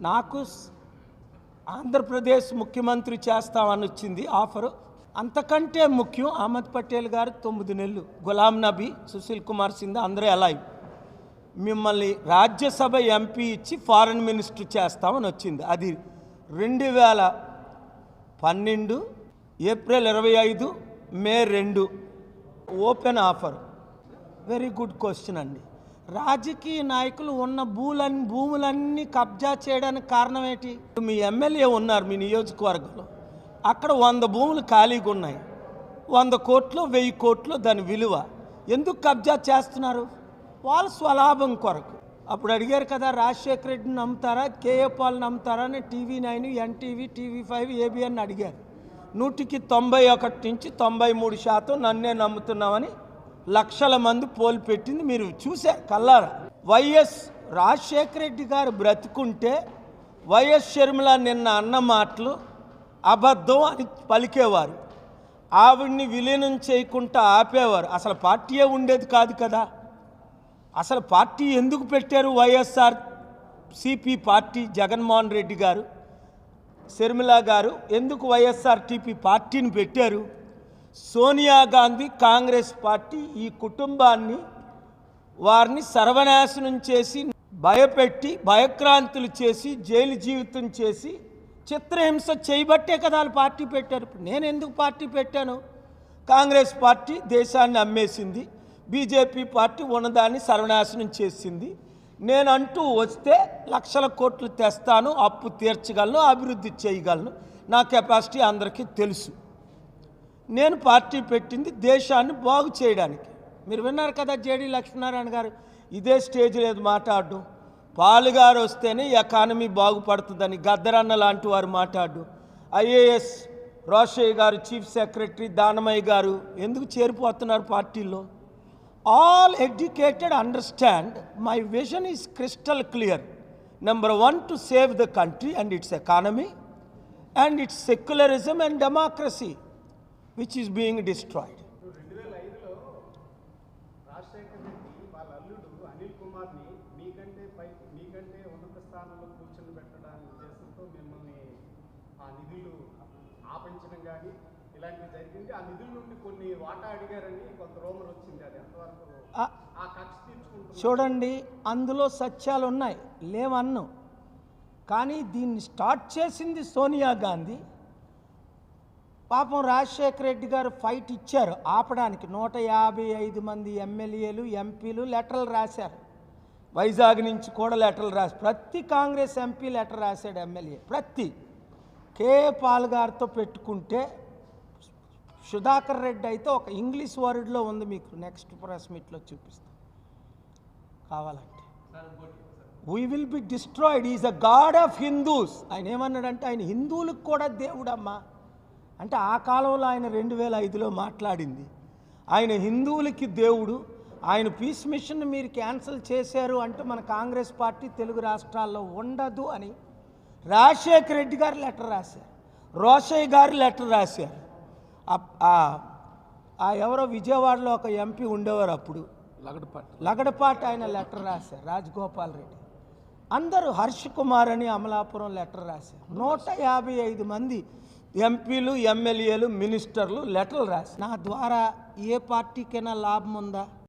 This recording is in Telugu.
నాకు ఆంధ్రప్రదేశ్ ముఖ్యమంత్రి చేస్తామని వచ్చింది ఆఫరు. అంతకంటే ముఖ్యం అహ్మద్ పటేల్ గారు తొమ్మిది నెలలు. గులాం నబీ సుశీల్ కుమార్ సింధ్ అందరూ అలైవ్. మిమ్మల్ని రాజ్యసభ ఎంపీ ఇచ్చి ఫారెన్ మినిస్టర్ చేస్తామని వచ్చింది అది రెండు వేల పన్నెండు ఏప్రిల్ ఇరవై ఐదు మే రెండు. Open offer. Very good question అండి. రాజకీయ నాయకులు ఉన్న భూలన్నీ భూములన్నీ కబ్జా చేయడానికి కారణం ఏంటి? మీ ఎమ్మెల్యే ఉన్నారు మీ నియోజకవర్గంలో. అక్కడ వంద భూములు ఖాళీగా ఉన్నాయి. వంద కోట్లు వెయ్యి కోట్లు దాని విలువ. ఎందుకు కబ్జా చేస్తున్నారు? వాళ్ళ స్వలాభం కొరకు. అప్పుడు అడిగారు కదా రాజశేఖర రెడ్డిని నమ్ముతారా? కేఏ పాల్ నమ్ముతారా అని TV nine NTV TV five ABN అడిగారు. నూటికి తొంభై ఒకటి నుంచి తొంభై మూడు శాతం నన్నే నమ్ముతున్నామని లక్షల మంది పోల్ పెట్టింది మీరు చూసే కల్లారా. వైఎస్ రాజశేఖర రెడ్డి గారు బ్రతుకుంటే వైఎస్ షర్మిల నిన్న అన్న మాటలు అబద్ధం అని పలికేవారు. ఆవిడ్ని విలీనం చేయకుండా ఆపేవారు. అసలు పార్టీయే ఉండేది కాదు కదా. అసలు పార్టీ ఎందుకు పెట్టారు YSR CP party Jaganmohan Reddy garu? Sharmila garu ఎందుకు వైఎస్ఆర్టీపీ పార్టీని పెట్టారు? సోనియా గాంధీ కాంగ్రెస్ పార్టీ ఈ కుటుంబాన్ని వారిని సర్వనాశనం చేసి భయపెట్టి భయక్రాంతులు చేసి జైలు జీవితం చేసి చిత్రహింస చేయబట్టే కదా వాళ్ళు పార్టీ పెట్టారు. నేను ఎందుకు పార్టీ పెట్టాను? కాంగ్రెస్ పార్టీ దేశాన్ని అమ్మేసింది. బీజేపీ పార్టీ ఉన్నదాన్ని సర్వనాశనం చేసింది. నేను అంటూ వస్తే లక్షల కోట్లు తెస్తాను అప్పు తీర్చగలను అభివృద్ధి చేయగలను. నా కెపాసిటీ అందరికీ తెలుసు. నేను పార్టీ పెట్టింది దేశాన్ని బాగు చేయడానికి. మీరు విన్నారు కదా జేడీ లక్ష్మీనారాయణ గారు ఇదే స్టేజ్ లేదు మాట్లాడడం. పాలుగారు వస్తేనే ఎకానమీ బాగుపడుతుందని గద్దరన్న లాంటి వారు మాట్లాడు ఐఏఎస్ రోషయ్య గారు చీఫ్ సెక్రటరీ దానమయ్య గారు ఎందుకు చేరిపోతున్నారు పార్టీలో? All educated understand my vision is crystal clear. Number one to save the country and its economy and its secularism and democracy. Which is being destroyed రెండు వేల ఐదులో రాజశేఖర్ రెడ్డి వాళ్ళ అల్లుడు అనిల్ కుమార్ని మీకంటే పై మీకంటే ఉన్నత స్థానంలో కూర్చొని పెట్టడానికి ఉద్దేశంతో మిమ్మల్ని ఆ నిధులు ఆపించడం కానీ ఇలాంటివి జరిగింది. ఆ నిధుల నుండి కొన్ని వాటా అడిగారని కొంత రోమర్ వచ్చింది. అది ఎంతవరకు ఆ- ఆ కక్ష తీర్చుకుంటున్నారు చూడండి అందులో సత్యాలు ఉన్నాయి. లేవన్ను. కానీ దీన్ని స్టార్ట్ చేసింది సోనియా గాంధీ. పాపం రాజశేఖర రెడ్డి గారు ఫైట్ ఇచ్చారు. ఆపడానికి నూట యాభై ఐదు మంది ఎమ్మెల్యేలు ఎంపీలు లెటర్లు రాశారు. వైజాగ్ నుంచి కూడా లెటర్లు రాసి ప్రతి కాంగ్రెస్ ఎంపీ లెటర్ రాశాడు ఎమ్మెల్యే. ప్రతి. కే. పాల్ గారితో పెట్టుకుంటే సుధాకర్ రెడ్డి అయితే ఒక ఇంగ్లీష్ వర్డ్లో ఉంది మీకు. నెక్స్ట్ ప్రెస్ మీట్లో చూపిస్తాను కావాలంటే. We will be destroyed is a god of Hindus ఆయన ఏమన్నాడంటే ఆయన హిందువులకు కూడా దేవుడమ్మా. అంటే ఆ కాలంలో ఆయన రెండు వేల ఐదులో మాట్లాడింది. ఆయన హిందువులకి దేవుడు ఆయన పీస్ మిషన్ మీరు క్యాన్సిల్ చేశారు అంటే మన కాంగ్రెస్ పార్టీ తెలుగు రాష్ట్రాల్లో ఉండదు అని రాజశేఖర రెడ్డి గారు లెటర్ రాశారు. రోషయ్య గారు లెటర్ రాశారు. ఆ- ఎవరో విజయవాడలో ఒక ఎంపీ ఉండేవారు అప్పుడు. లగడపాటి. లగడపాటి ఆయన లెటర్ రాశారు రాజగోపాల్ రెడ్డి. అందరూ హర్ష్ కుమార్ అని అమలాపురం లెటర్ రాశారు. నూట యాభై ఐదు మంది ఎంపీలు ఎమ్మెల్యేలు మినిస్టర్లు లెటర్లు రాసి నా ద్వారా ఏ పార్టీకైనా లాభం ఉందా?